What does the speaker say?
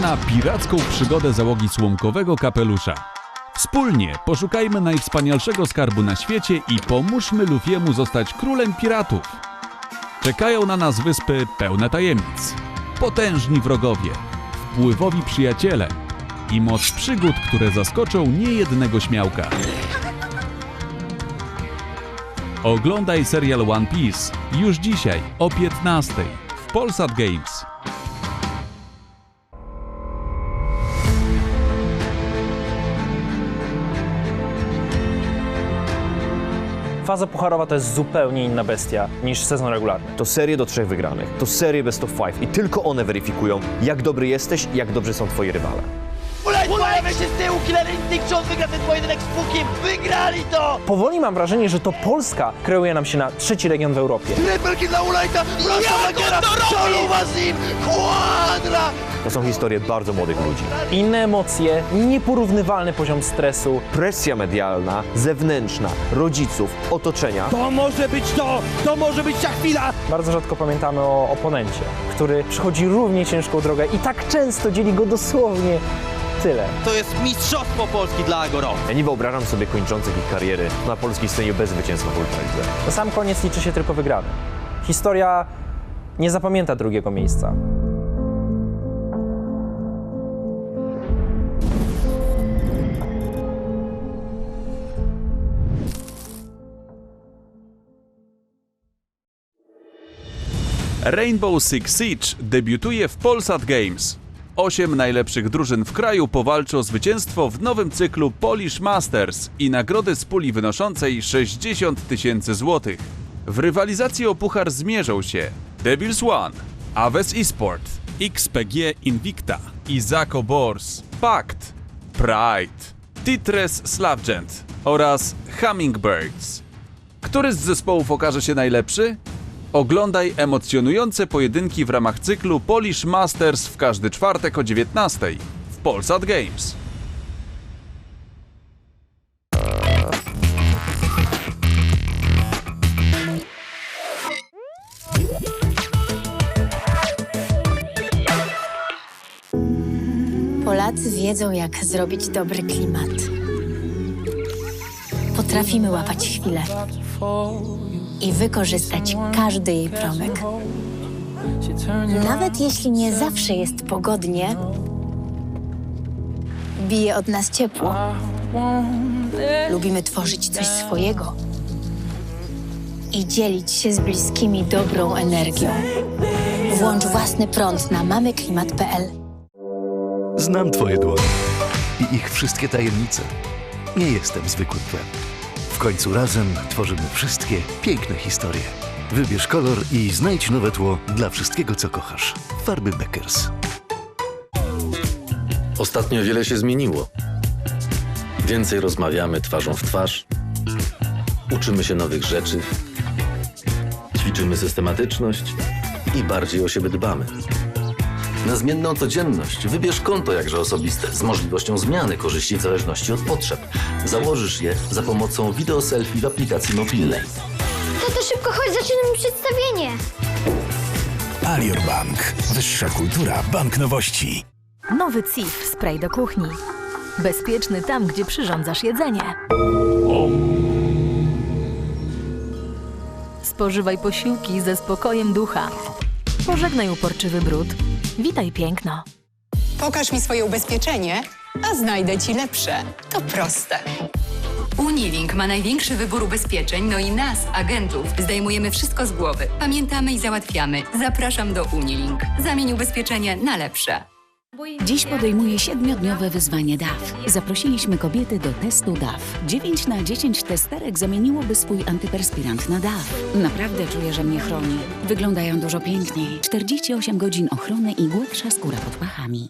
na piracką przygodę załogi słomkowego kapelusza. Wspólnie poszukajmy najwspanialszego skarbu na świecie i pomóżmy Lufiemu zostać królem piratów. Czekają na nas wyspy pełne tajemnic, potężni wrogowie, wpływowi przyjaciele i moc przygód, które zaskoczą niejednego śmiałka. Oglądaj serial One Piece już dzisiaj o 15 w Polsat Games. Faza pucharowa to jest zupełnie inna bestia niż sezon regularny. To serie do trzech wygranych, to serie best of five i tylko one weryfikują, jak dobry jesteś i jak dobrzy są twoi rywale. Ulej, pojawia się z tyłu, Killer Instinct, czy on wygra ten pojedynek z Pukiem? Wygrali to! Powoli mam wrażenie, że to Polska kreuje nam się na trzeci region w Europie. Triple dla Ulajta, prosto Magiera, Soluba z nim, Quadra! To są historie bardzo młodych ludzi. Inne emocje, nieporównywalny poziom stresu. Presja medialna, zewnętrzna, rodziców, otoczenia. To może być to! To może być ta chwila! Bardzo rzadko pamiętamy o oponencie, który przychodzi równie ciężką drogę i tak często dzieli go dosłownie tyle. To jest mistrzostwo Polski dla Agoro. Ja nie wyobrażam sobie kończących ich kariery na polskiej scenie bez zwycięstwa w Ultralidze. Na sam koniec liczy się tylko wygrany. Historia nie zapamięta drugiego miejsca. Rainbow Six Siege debiutuje w Polsat Games. Osiem najlepszych drużyn w kraju powalczy o zwycięstwo w nowym cyklu Polish Masters i nagrody z puli wynoszącej 60 tysięcy złotych. W rywalizacji o puchar zmierzą się Devils One, Aves Esport, XPG Invicta, Izako Bors, Pact, Pride, Titres Slavgent oraz Hummingbirds. Który z zespołów okaże się najlepszy? Oglądaj emocjonujące pojedynki w ramach cyklu Polish Masters w każdy czwartek o 19 w Polsat Games. Polacy wiedzą, jak zrobić dobry klimat. Potrafimy łapać chwilę i wykorzystać każdy jej promyk. Nawet jeśli nie zawsze jest pogodnie, bije od nas ciepło. Lubimy tworzyć coś swojego i dzielić się z bliskimi dobrą energią. Włącz własny prąd na mamyklimat.pl. Znam twoje dłonie i ich wszystkie tajemnice. Nie jestem zwykłym tłem. Końcu razem tworzymy wszystkie piękne historie. Wybierz kolor i znajdź nowe tło dla wszystkiego, co kochasz. Farby Beckers. Ostatnio wiele się zmieniło. Więcej rozmawiamy twarzą w twarz, uczymy się nowych rzeczy, ćwiczymy systematyczność i bardziej o siebie dbamy. Na zmienną codzienność wybierz konto jakże osobiste z możliwością zmiany korzyści w zależności od potrzeb. Założysz je za pomocą wideo selfie w aplikacji mobilnej. Tato, szybko chodź, zaczynamy przedstawienie. Alior Bank. Wyższa kultura bank nowości. Nowy CIF spray do kuchni. Bezpieczny tam, gdzie przyrządzasz jedzenie. Spożywaj posiłki ze spokojem ducha. Pożegnaj uporczywy brud. Witaj piękno. Pokaż mi swoje ubezpieczenie, a znajdę ci lepsze. To proste. Unilink ma największy wybór ubezpieczeń, no i nas, agentów, zdejmujemy wszystko z głowy. Pamiętamy i załatwiamy. Zapraszam do Unilink. Zamień ubezpieczenie na lepsze. Dziś podejmuje siedmiodniowe wyzwanie DAF. Zaprosiliśmy kobiety do testu DAF. 9 na 10 testerek zamieniłoby swój antyperspirant na DAF. Naprawdę czuję, że mnie chroni. Wyglądają dużo piękniej. 48 godzin ochrony i głębsza skóra pod pachami.